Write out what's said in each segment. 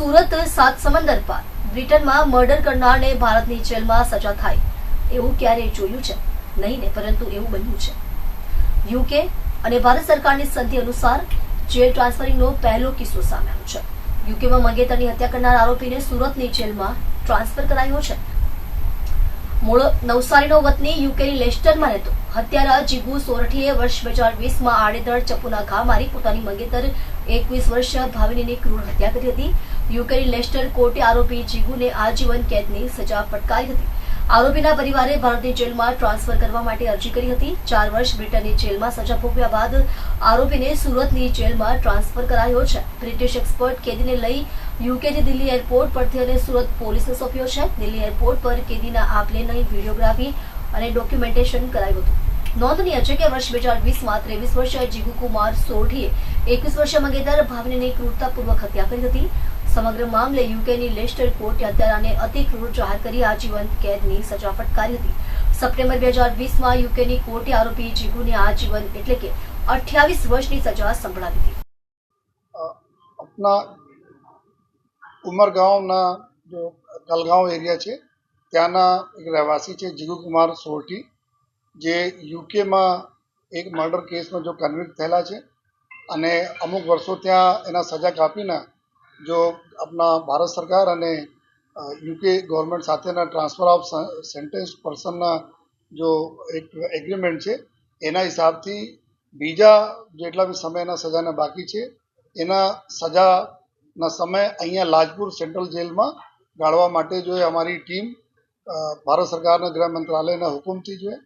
સુરત સાત સમંદર પર બ્રિટનમાં મર્ડર કરનારને ભારતની જેલમાં સજા થાય. એવું ક્યારેય જોયું છે? નહીં ને, પરંતુ એવું બન્યું છે. યુકે અને ભારત સરકારની સંધિ અનુસાર જેલ ટ્રાન્સફરિંગનો પહેલો કિસ્સો સામે આવ્યો છે. યુકેમાં મંગેતરની હત્યા કરનાર આરોપીને સુરતની જેલમાં ટ્રાન્સફર કરાયો છે. મૂળ નવસારીનો વતની યુકેની લેસ્ટરમાં રહેતો. હત્યારા જીગુ સોરઠીએ વર્ષ બે હજાર વીસમાં આડેધડ ચપ્પુના ઘા મારી પોતાની મંગેતર એકવીસ વર્ષીય ભાવિનીની ક્રૂર હત્યા કરી હતી. યુકેની લેસ્ટર કોર્ટે આરોપી જીગુને આજીવન કેદની સજા ફટકારી હતી. આરોપીના પરિવારે ભારતની જેલમાં ટ્રાન્સફર કરવા માટે અરજી કરી હતી. ચાર વર્ષ બ્રિટનની જેલમાં સજા ભોગવ્યા બાદ આરોપીને સુરતની જેલમાં ટ્રાન્સફર કરાયો છે. બ્રિટિશ એક્સપર્ટ કેદીને લઈ યુકેથી દિલ્હી એરપોર્ટ પરથી અને સુરત પોલીસને સોંપ્યો છે. દિલ્હી એરપોર્ટ પર કેદીના આપલે નહીં વિડીયોગ્રાફી અને ડોક્યુમેન્ટેશન કરાયું હતું. નોંધનીય છે કે વર્ષ બે હજાર વીસમાં ત્રેવીસ વર્ષીય જીગુ કુમાર સોઢીએ એકવીસ વર્ષીય મંગેતર ભાવનીની ક્રૂરતાપૂર્વક હત્યા કરી હતી. સમગ્ર મામલે યુકેની લેસ્ટર કોર્ટે હત્યારાને અતિ ક્રૂર જાહેર કરી આજીવન કેદની સજા ફટકારી હતી. સપ્ટેમ્બર બે હજાર વીસમાં યુકેની કોર્ટે આરોપી જીગુને આજીવન એટલે કે અઠ્યાવીસ વર્ષની સજા સંભળાવી હતી. ઉમરગાંવના જો કલગાંવ એરિયા છે, ત્યાંના એક રહેવાસી છે જીગુકુમાર સોરઠી જે યુકેમાં એક મર્ડર કેસમાં જો કન્વિક્ટ થયેલા છે અને અમુક વર્ષો ત્યાં એના સજા કાપીને જો આપણા ભારત સરકાર અને યુકે ગવર્મેન્ટ સાથેના ટ્રાન્સફર ઓફ સેન્ટેન્સ પર્સનના જો એક એગ્રીમેન્ટ છે, એના હિસાબથી બીજા જેટલા બી સમયના સજાના બાકી છે, એના સજાના સમય અહીંયા લાજપુર સેન્ટ્રલ જેલમાં ગાળવા માટે જો અમારી ટીમ ભારત સરકારના, ગૃહ મંત્રાલયના હુકમથી જોઈએ,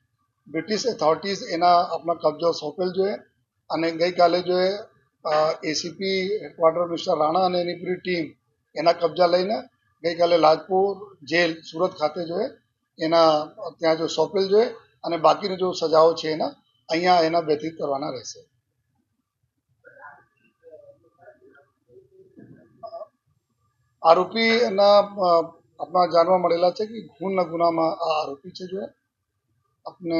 બ્રિટિશ ઓથોરિટીઝ એના આપણા કબજો સોંપેલ જોઈએ, અને ગઈકાલે જો એ એસીપી હેડક્વાર્ટર મિસ્ટર રાણા અને એની પૂરી ટીમ એના કબજા લઈને ગઈકાલે લાજપુર જેલ સુરત ખાતે જોઈએ એના ત્યાં જો સોંપેલ જોઈએ અને બાકીની જો સજાઓ છે એના, અહીંયા એના વ્યતીત કરવાના રહેશે આરોપીના એના આપણા જાણવા મળેલા છે કે ખૂનના ગુનામાં આ આરોપી છે જો એ. આપને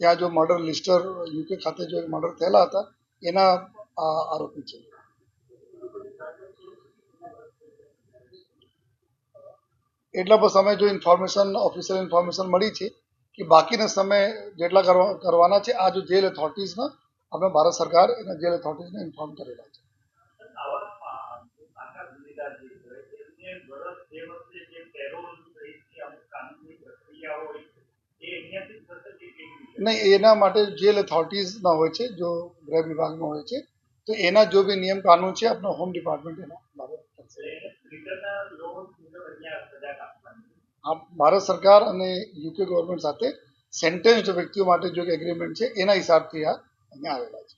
ત્યાં જો મર્ડર લિસ્ટર યુકે ખાતે જો મર્ડર થયેલા હતા, એના આરોપી છે. એટલા પર સમય જો ઇન્ફોર્મેશન ઓફિસર ઇન્ફોર્મેશન મળી છે કે બાકીના સમય જેટલા કરવા, કરવાના છે, આ જો જેલ ઓથોરિટીઝના આપણે ભારત સરકાર એના જેલ ઓથોરિટીઝને ઇન્ફોર્મ કરેલા છે. નહીં, એના માટે જેલ ઓથોરિટીઝના હોય છે, જો ગૃહ વિભાગમાં હોય છે તો એના જો બી નિયમ કાનૂન છે આપણો હોમ ડિપાર્ટમેન્ટ એના બાબત ભારત સરકાર અને યુકે ગવર્મેન્ટ સાથે સેન્ટેન્સ્ડ વ્યક્તિઓ માટે જો એગ્રીમેન્ટ છે, એના હિસાબથી આ અહીંયા આવેલા છે.